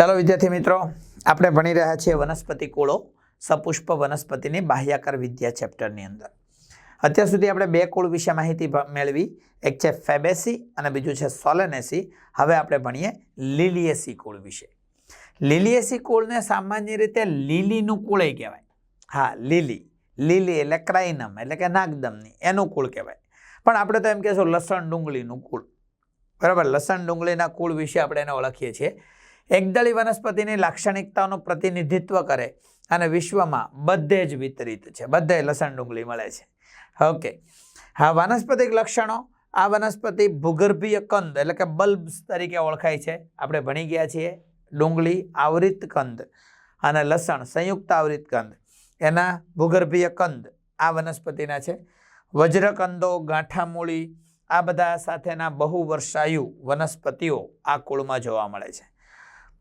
ચાલો વિદ્યાર્થી મિત્રો, આપણે ભણી રહ્યા છીએ વનસ્પતિ કુળો, સપુષ્પ વનસ્પતિની બાહ્યાકાર વિદ્યા ચેપ્ટરની અંદર. અત્યાર સુધી આપણે બે કુળ વિશે માહિતી મેળવી. એક છે ફેબેસી અને બીજું છે સોલેનેસી. હવે આપણે ભણીએ લીલીએસી કુળ વિશે. લીલીએસી કુળને સામાન્ય રીતે લીલીનું કુળ કહેવાય. હા, લીલી. લીલી એટલે ક્રાઇનમ, એટલે કે નાગદમની. એનું કુળ કહેવાય. પણ આપણે તો એમ કહેશું લસણ ડુંગળીનું કુળ. બરાબર? લસણ ડુંગળીના કુળ વિશે આપણે એને ઓળખીએ છીએ. એકદળી વનસ્પતિની લાક્ષણિકતાઓનું પ્રતિનિધિત્વ કરે અને વિશ્વમાં બધે જ વિતરિત છે. બધે લસણ ડુંગળી મળે છે. ઓકે. હા, વાનસ્પતિક લક્ષણો. આ વનસ્પતિ ભૂગર્ભીય કંદ એટલે કે બલ્બ્સ તરીકે ઓળખાય છે. આપણે ભણી ગયા છીએ. ડુંગળી આવૃત કંદ અને લસણ સંયુક્ત આવૃત કંદ. એના ભૂગર્ભીય કંદ આ વનસ્પતિના છે. વજ્રકંદો ગાંઠામૂળી આ બધા સાથેના બહુ વર્ષાયુ વનસ્પતિઓ આ કુળમાં જોવા મળે છે.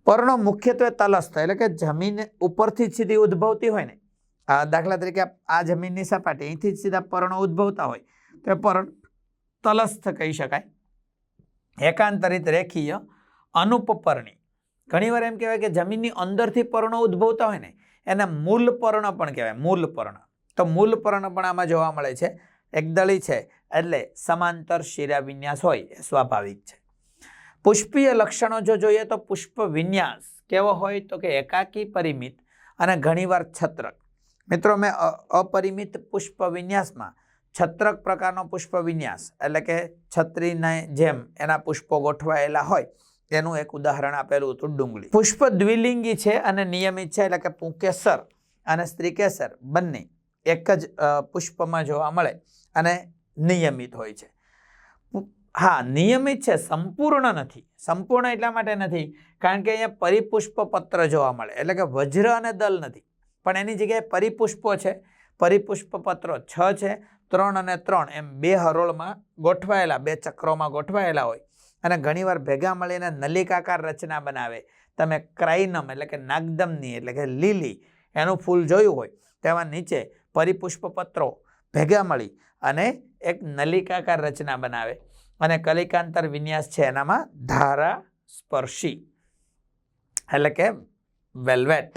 પર્ણો મુખ્યત્વે તલસ્થ એટલે કે જમીન ઉપરથી જ સીધી ઉદ્ભવતી હોય ને. આ દાખલા તરીકે આ જમીનની સપાટી અહીંથી જ સીધા પર્ણો ઉદ્ભવતા હોય, તો એ તલસ્થ કહી શકાય. એકાંતરિત રેખીય અનુપપર્ણી. ઘણીવાર એમ કહેવાય કે જમીનની અંદરથી પર્ણો ઉદ્ભવતા હોય ને, એને મૂલ પર્ણ પણ કહેવાય, મૂલ પર્ણ. તો મૂલ પર્ણ પણ આમાં જોવા મળે છે. એકદળી છે, એટલે સમાંતર શિરા વિન્યાસ હોય, એ સ્વાભાવિક છે. પુષ્પીય લક્ષણો જો જોઈએ તો પુષ્પ વિન્યાસ કેવો હોય તો કે એકાકી પરિમિત અને ઘણીવાર છત્રક. મિત્રો, મેં અપરિમિત પુષ્પ વિન્યાસમાં છત્રક પ્રકારનો પુષ્પ વિન્યાસ એટલે કે છત્રીને જેમ એના પુષ્પો ગોઠવાયેલા હોય, એનું એક ઉદાહરણ આપેલું હતું ડુંગળી. પુષ્પ દ્વિલિંગી છે અને નિયમિત છે એટલે કે પુંકેસર અને સ્ત્રીકેસર બંને એક જ પુષ્પમાં જોવા મળે અને નિયમિત હોય છે. હા, નિયમિત છે, સંપૂર્ણ નથી. સંપૂર્ણ એટલા માટે નથી, કારણ કે અહીંયા પરિપુષ્પ પત્ર જોવા મળે. એટલે કે વજ્ર અને દલ નથી. પણ એની જગ્યાએ પરિપુષ્પો છે. પરિપુષ્પ પત્રો છ છે, ત્રણ અને ત્રણ. એમ બે હરોળમાં ગોઠવાયેલા, બે ચક્રોમાં ગોઠવાયેલા હોય. અને ઘણીવાર ભેગા મળીને નલિકાકાર રચના બનાવે. તમે ક્રાઇનમ એટલે કે નાગદમની એટલે કે લીલી, એનું ફૂલ જોયું હોય, તેમાં નીચે પરિપુષ્પ પત્રો ભેગા મળી અને એક નલિકાકાર રચના બનાવે. અને કલિકાંતર વિન્યાસ છે એનામાં ધારા સ્પર્શી એટલે કે વેલ્વેટ.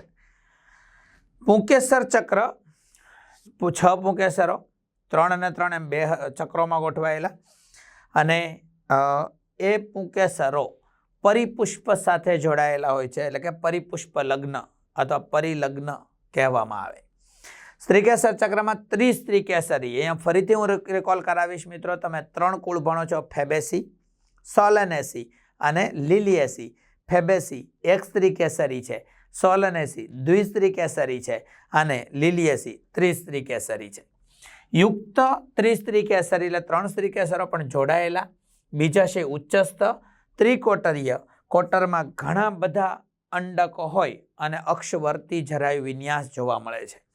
પુંકેસર ચક્ર, છ પુંકેસરો ત્રણ અને ત્રણ એમ બે ચક્રોમાં ગોઠવાયેલા. અને એ પુંકેસરો પરિપુષ્પ સાથે જોડાયેલા હોય છે, એટલે કે પરિપુષ્પ લગ્ન અથવા પરિલગ્ન કહેવામાં આવે. સ્ત્રીકેસર ચક્રમાં ત્રિસ્ત્રીકેસરી અહીંયા ફરીથી હું રિકોલ કરાવીશ મિત્રો, તમે ત્રણ કુળ ભણો છો, ફેબેસી, સોલનેસી અને લીલિયેસી. ફેબેસી એક સ્ત્રી કેસરી છે, સોલનેસી દ્વિસ્ત્રી કેસરી છે અને ત્રિસ્ત્રી કેસરી છે. યુક્ત ત્રિસ્ત્રી કેસરી એટલે ત્રણ સ્ત્રી કેસરો પણ જોડાયેલા. બીજા છે ઉચ્ચસ્થ, ત્રિકોટરીય. કોટરમાં ઘણા બધા અંડકો હોય અને અક્ષવર્તી જરાયુ વિન્યાસ જોવા મળે છે.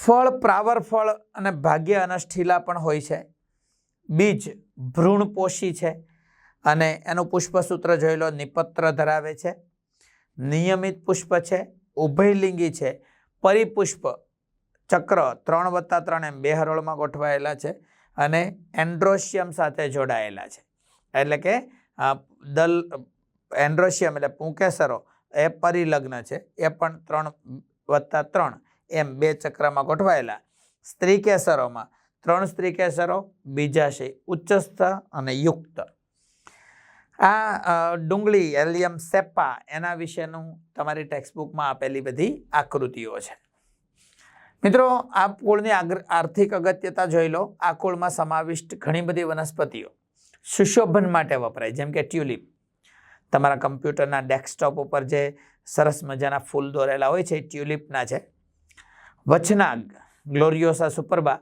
ફળ, પ્રાવર ફળ અને ભાગ્ય અનષ્ઠીલા પણ હોય છે. બીજ ભ્રૂણપોષી છે અને એનું પુષ્પસૂત્ર જોઈ લો, નિપત્ર ધરાવે છે. નિયમિત પુષ્પ છે, ઉભયલિંગી છે. પરિપુષ્પ ચક્ર ત્રણ વત્તા ત્રણ એમ બે હરોળમાં ગોઠવાયેલા છે અને એન્ડ્રોશિયમ સાથે જોડાયેલા છે. એટલે કે દલ, એન્ડ્રોશિયમ એટલે પુંકેસરો, એ પરિલગ્ન છે. એ પણ ત્રણ વત્તા ત્રણ એમ બે ચક્રમાં ગોઠવાયેલા. સ્ત્રી કેસરોમાં ત્રણ સ્ત્રી કેસરો, બીજા છે ઉચ્ચસ્થ અને યુક્ત. આ ડુંગળી, એલિયમ સેપા એના વિશેનું તમારી ટેક્સ્ટબુકમાં આપેલી બધી આકૃતિઓ છે. મિત્રો, આ કુળની આર્થિક અગત્યતા જોઈ લો. આ કુળમાં સમાવિષ્ટ ઘણી બધી વનસ્પતિઓ. સુશોભન માટે વપરાય, જેમ કે ટ્યુલિપ. તમારા કમ્પ્યુટરના ડેસ્કટોપ ઉપર જે સરસ મજાના ફૂલ દોરેલા હોય છે, એ ટ્યુલિપના છે. વચનાગ, ગ્લોરિયોસા સુપરબા,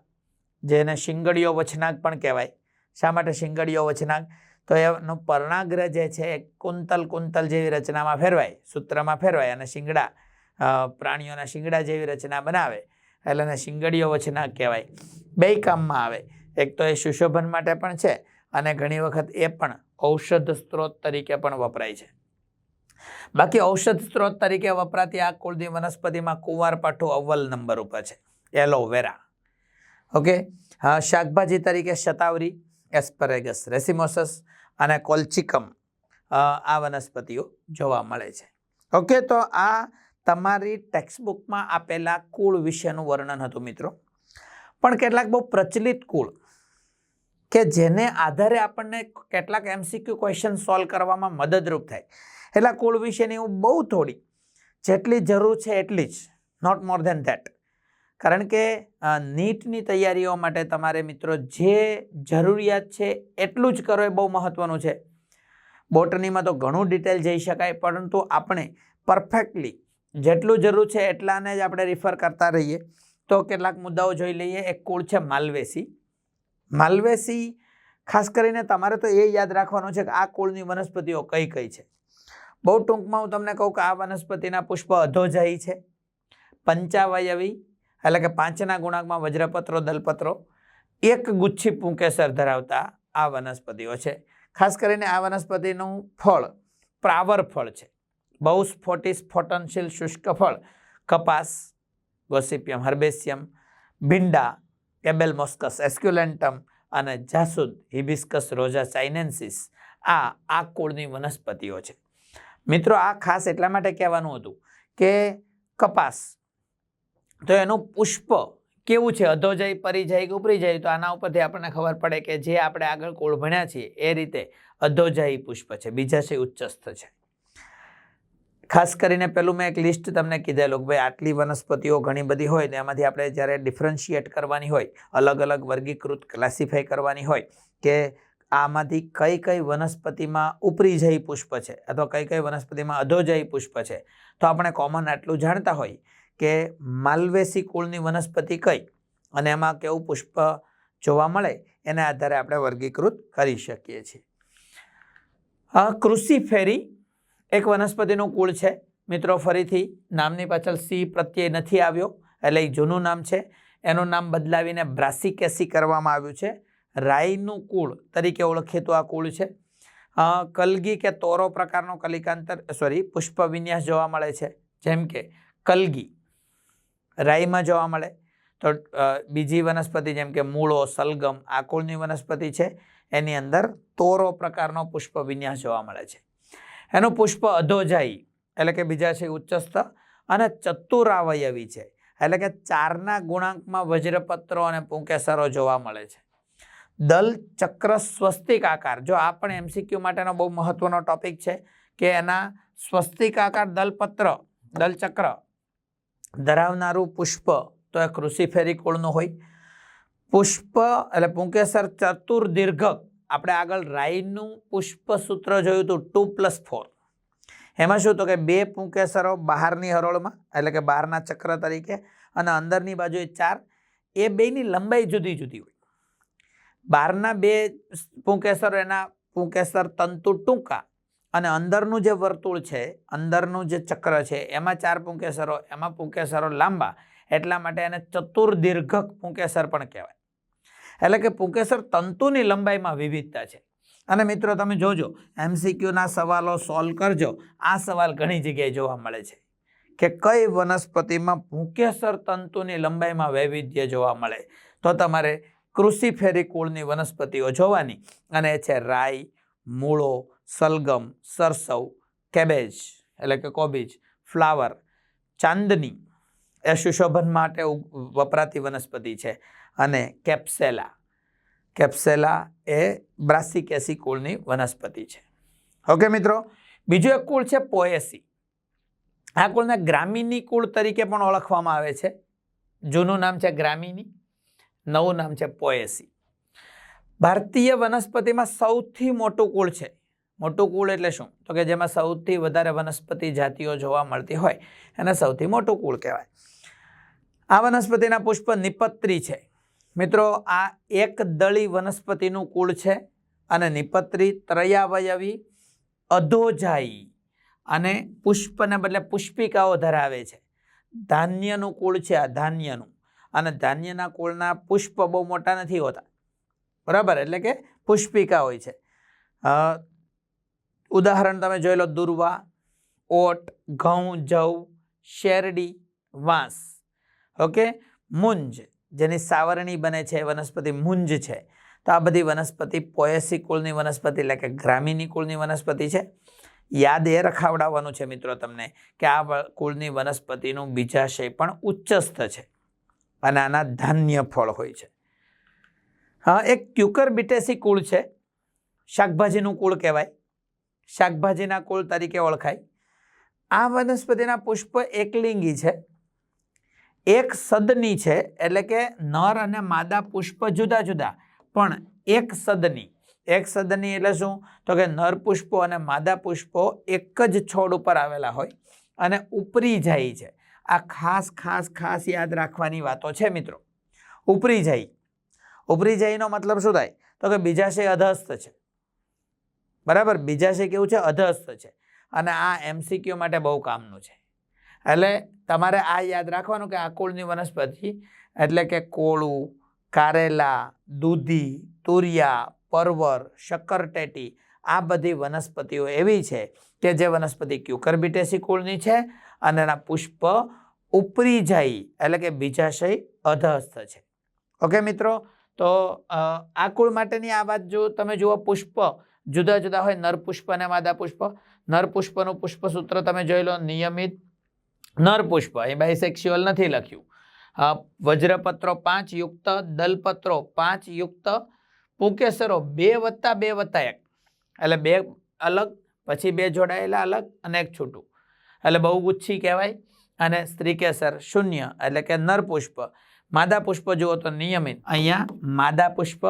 જેને શિંગડીઓ વચનાગ પણ કહેવાય. શા માટે શિંગડીઓ વચનાગ? તો એનું પર્ણાગ્ર જે છે એ કુંતલ કુંતલ જેવી રચનામાં ફેરવાય, સૂત્રમાં ફેરવાય અને શિંગડા પ્રાણીઓના શિંગડા જેવી રચના બનાવે. એટલે એને શિંગડીઓ વચનાગ કહેવાય. બેય કામમાં આવે. એક તો એ સુશોભન માટે પણ છે અને ઘણી વખત એ પણ ઔષધ સ્ત્રોત તરીકે પણ વપરાય છે. બાકી ઔષધ સ્ત્રોત તરીકે વપરાતી આ કુળની વનસ્પતિમાં કુંવારપાઠું અવ્વલ નંબર ઉપર છે. Aloe vera. ઓકે? શાકભાજી તરીકે શતાવરી, એસ્પરેગસ રેસિમોસસ અને કોલ્ચિકમ આ વનસ્પતિઓ જોવા મળે છે. ઓકે, તો આ તમારી ટેક્સ્ટબુકમાં આપેલા કુળ વિશેનું વર્ણન હતું મિત્રો. પણ કેટલાક બહુ પ્રચલિત કુળ કે જેને આધારે આપણને કેટલાક એમસીક્યુ ક્વેશ્ચન સોલ્વ કરવામાં મદદરૂપ થાય. એટલા કુળ વિશેની હું બહુ થોડી. જેટલી જરૂર છે એટલી જ નોટ મોર ધેન ધેટ કારણ કે નીટની તૈયારીઓ માટે તમારે મિત્રો જે જરૂરિયાત છે એટલું જ કરો એ બહુ મહત્ત્વનું છે. બોટનીમાં તો ઘણું ડિટેલ જઈ શકાય, પરંતુ આપણે પરફેક્ટલી જેટલું જરૂર છે એટલાને જ આપણે રિફર કરતા રહીએ. તો કેટલાક મુદ્દાઓ જોઈ લઈએ. એક કુળ છે માલવેસી. માલવેસી ખાસ કરીને તમારે તો એ યાદ રાખવાનું છે કે આ કુળની વનસ્પતિઓ કઈ કઈ છે. બહુ ટૂંકમાં હું તમને કહું કે આ વનસ્પતિના પુષ્પ અધોજાયી છે. પંચાવયવી, એટલે કે પાંચના ગુણાંકમાં વજ્રપત્રો, દલપત્રો, એક ગુચ્છી પુંકેસર ધરાવતા આ વનસ્પતિઓ છે. ખાસ કરીને આ વનસ્પતિનું ફળ, પ્રાવર ફળ છે. બહુ સ્ફોટી સ્ફોટનશીલ શુષ્ક ફળ, કપાસ, ગોસિપિયમ હર્બેસિયમ ભીંડા એબેલ મોસ્કસ એસ્ક્યુલેન્ટમ અને જાસૂદ, હિબિસ્કસ, રોઝા ચાઇનેન્સિસ આ આ કુળની વનસ્પતિઓ છે. મિત્રો, આ ખાસ એટલા માટે કહેવાનું હતું કે કપાસ, તો એનું પુષ્પ કેવું છે? અધોજય પરિજય પરી જાય કે ઉપરી જાય? તો આના ઉપરથી આપણને ખબર પડે કે જે આપણે આગળ કોળ ભણ્યા છીએ, એ રીતે અધોજાયી પુષ્પ છે, બીજા છે ઉચ્ચસ્થ છે. ખાસ કરીને પેલું મેં એક લિસ્ટ તમને કીધેલું કે ભાઈ, આટલી વનસ્પતિઓ ઘણી બધી હોય ને એમાંથી આપણે જ્યારે ડિફરન્શિએટ કરવાની હોય અલગ અલગ વર્ગીકૃત ક્લાસિફાઈ કરવાની હોય કે આમાંથી કઈ કઈ વનસ્પતિમાં ઉપરી જઈ પુષ્પ છે અથવા કઈ કઈ વનસ્પતિમાં અધોજયી પુષ્પ છે? તો આપણે કોમન આટલું જાણતા હોય કે માલવેસી કુળની વનસ્પતિ કઈ અને એમાં કેવું પુષ્પ જોવા મળે એના આધારે આપણે વર્ગીકૃત કરી શકીએ છીએ. કૃષિ ફેરી એક વનસ્પતિનું કુળ છે. મિત્રો, ફરીથી નામની પાછળ સી પ્રત્યય નથી આવ્યો એટલે એ જૂનું નામ છે. એનું નામ બદલાવીને બ્રાસિકેસી કરવામાં આવ્યું છે. રાઈનું કુળ, તરીકે ઓળખીતું આ કુળ છે. કલગી કે તોરો પ્રકારનો કલિકાંતર સોરી પુષ્પ વિન્યાસ જોવા મળે છે. જેમ કે કલગી રાઈમાં જોવા મળે. તો બીજી વનસ્પતિ જેમ કે મૂળો, સલગમ, આ કુળની વનસ્પતિ છે. એની અંદર તોરો પ્રકારનો પુષ્પ વિન્યાસ જોવા મળે છે. એનું પુષ્પ અધોજાયી એટલે કે બીજા છે ઉચ્ચસ્થ અને ચતુરાવયવી છે. એટલે કે ચારના ગુણાંકમાં વજ્રપત્રો અને પુંકેસરો જોવા મળે છે. દલ ચક્ર સ્વસ્તિક આકાર. જો આ પણ એમસીક્યુ માટેનો બહુ મહત્વનો ટોપિક છે કે એના સ્વસ્તિક આકાર દલપત્ર, દલચક્ર ધરાવનારું પુષ્પ તો એ કૃષિફેરી કુળનું હોય. પુષ્પ એટલે પુંકેસર ચતુર દીર્ઘક. આપણે આગળ રાઈનું પુષ્પ સૂત્ર જોયું હતું, ટુ પ્લસ ફોર. એમાં શું તો કે બે પુંકેસરો બહારની હરોળમાં, એટલે કે બહારના ચક્ર તરીકે, અને અંદરની બાજુએ ચાર. એ બેની લંબાઈ જુદી જુદી હોય. બહારના બે પુંકેસર, એના પુંકેસર તંતુ ટૂંકા અને અંદરનું જે વર્તુળ છે, અંદરનું જે ચક્ર છે, એમાં ચાર પુંકેસરો, એમાં પુંકેસરો લાંબા. એટલા માટે એને ચતુર દીર્ઘક પુંકેસર પણ કહેવાય. એટલે કે પુંકેસર તંતુની લંબાઈમાં વિવિધતા છે. અને મિત્રો, તમે જોજો, એમસીક્યુના સવાલો સોલ્વ કરજો. આ સવાલ ઘણી જગ્યાએ જોવા મળે છે કે કઈ વનસ્પતિમાં પુંકેસર તંતુની લંબાઈમાં વૈવિધ્ય જોવા મળે? તો તમારે કૃષિ ફેરી કુળની વનસ્પતિઓ જોવાની અને એ છે રાઈ, મૂળો, સલગમ, સરસવ, કેબેજ એટલે કે કોબીજ, ફ્લાવર, ચાંદની એ સુશોભન માટે વપરાતી વનસ્પતિ છે અને કેપ્સેલા. કેપ્સેલા એ બ્રાસિકેસી કુળની વનસ્પતિ છે. ઓકે મિત્રો, બીજું એક કુળ છે પોએસી. આ કુળને ગ્રામીની કુળ તરીકે પણ ઓળખવામાં આવે છે. જૂનું નામ છે ગ્રામીની. નવું નામ છે પોએસી. ભારતીય વનસ્પતિમાં સૌથી મોટું કુળ છે. મોટું કુળ એટલે શું? તો કે જેમાં સૌથી વધારે વનસ્પતિ જાતિઓ જોવા મળતી હોય, એને સૌથી મોટું કુળ કહેવાય. આ વનસ્પતિના પુષ્પ નિપત્રી છે. મિત્રો, આ એક દળી વનસ્પતિનું કુળ છે અને નિપત્રી ત્રયાવયવી અધોજાયી અને પુષ્પને બદલે પુષ્પિકાઓ ધરાવે છે. ધાન્યનું કુળ છે આ ધાન્યનું. અને ધાન્યના કુળના પુષ્પ બહુ મોટા નથી હોતા. બરાબર? એટલે કે પુષ્પિકા હોય છે. ઉદાહરણ તમે જોઈ લો, દુર્વા, ઓટ, ઘઉં, જવ, શેરડી, વાંસ. ઓકે? મુંજ, જેની સાવરણી બને છે, વનસ્પતિ મુંજ છે. તો આ બધી વનસ્પતિ પોએસી કુળની વનસ્પતિ એટલે કે ગ્રામીની કુળની વનસ્પતિ છે. યાદ એ રખાવડાવવાનું છે મિત્રો તમને કે આ કુળની વનસ્પતિનું બીજાશય પણ ઉચ્ચસ્થ છે. અને આના ધાન્ય ફળ હોય છે. હા, એક ક્યુકર બિટેસી કુળ છે. શાકભાજીનું કુળ કહેવાય. શાકભાજીના કુળ તરીકે ઓળખાય. આ વનસ્પતિના પુષ્પ એકલિંગી છે. એક સદની છે, એટલે કે નર અને માદા પુષ્પ જુદા જુદા, પણ એક સદની. એક સદની એટલે શું? તો કે નર પુષ્પો અને માદા પુષ્પો એક જ છોડ ઉપર આવેલા હોય અને ઉપરી જાય છે. આ ખાસ ખાસ ખાસ યાદ રાખવાની વાતો છે, મિત્રો. ઉપરી જઈ. ઉપરી જઈનો મતલબ શું થાય? તો કે બીજાશય અધસ્થ છે. બરાબર? બીજાશય કેવું છે? અધસ્થ છે. અને આ એમસીક્યુ માટે બહુ કામનું છે. એટલે તમારે આ યાદ રાખવાનું કે આ કુળની વનસ્પતિ એટલે કે કોળું, કારેલા, દૂધી, તુરિયા, પરવર શક્કરટેટી આ બધી વનસ્પતિઓ એવી છે કે જે વનસ્પતિ ક્યુકરબિટેસી કુળની છે અને એના પુષ્પ ઉપરી જાય, એટલે કે બીજાશય અધસ્થ છે. ઓકે મિત્રો? તો આ કુળ માટેની આ વાત જો તમે જુઓ, પુષ્પ જુદા જુદા હોય, નર પુષ્પ અને માદા પુષ્પ. નર પુષ્પનું પુષ્પસૂત્ર તમે જોઈ લો, નિયમિત નર પુષ્પ. એ બાયસેક્સ્યુઅલ નથી લખ્યું. વજ્રપત્રો પાંચ યુક્ત, દલપત્રો પાંચ યુક્ત, પુકેસરો બે વત્તા બે વત્તા એક. એટલે બે અલગ, પછી બે જોડાયેલા અલગ અને એક છૂટું. એટલે બહુ ગુચ્છી કહેવાય. અને સ્ત્રીકેસર શૂન્ય, એટલે કે નર પુષ્પ માદા પુષ્પ જુઓ તો નિયમિત. અહીંયા માદા પુષ્પ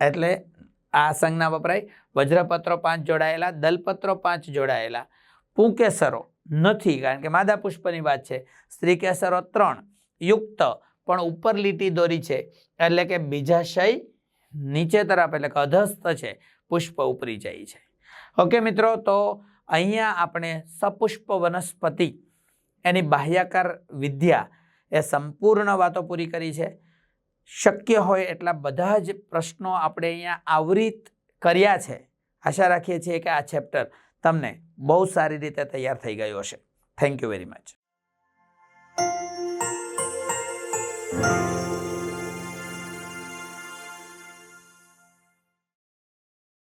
એટલે આ સંજ્ઞા વપરાય. વજ્રપત્રો પાંચ જોડાયેલા, દલપત્રો પાંચ જોડાયેલા. પુંકેસરો નથી, કારણ કે માદા પુષ્પની વાત છે. સ્ત્રી કેસરો ત્રણ. યુક્ત, પણ ઉપર લીટી દોરી છે. એટલે કે બીજાશય નીચે તરફ, એટલે કે અધસ્થ છે. પુષ્પ ઉપરી જાય છે. ઓકે મિત્રો, તો અહીંયા આપણે સપુષ્પ વનસ્પતિ, એની બાહ્યાકાર વિદ્યા એ સંપૂર્ણ વાતો પૂરી કરી છે. શક્ય હોય એટલા બધા જ પ્રશ્નો આપણે અહીંયા આવરિત કર્યા છે. આશા રાખીએ છીએ કે આ ચેપ્ટર તમને બહુ સારી રીતે તૈયાર થઈ ગયો હશે. Thank you very much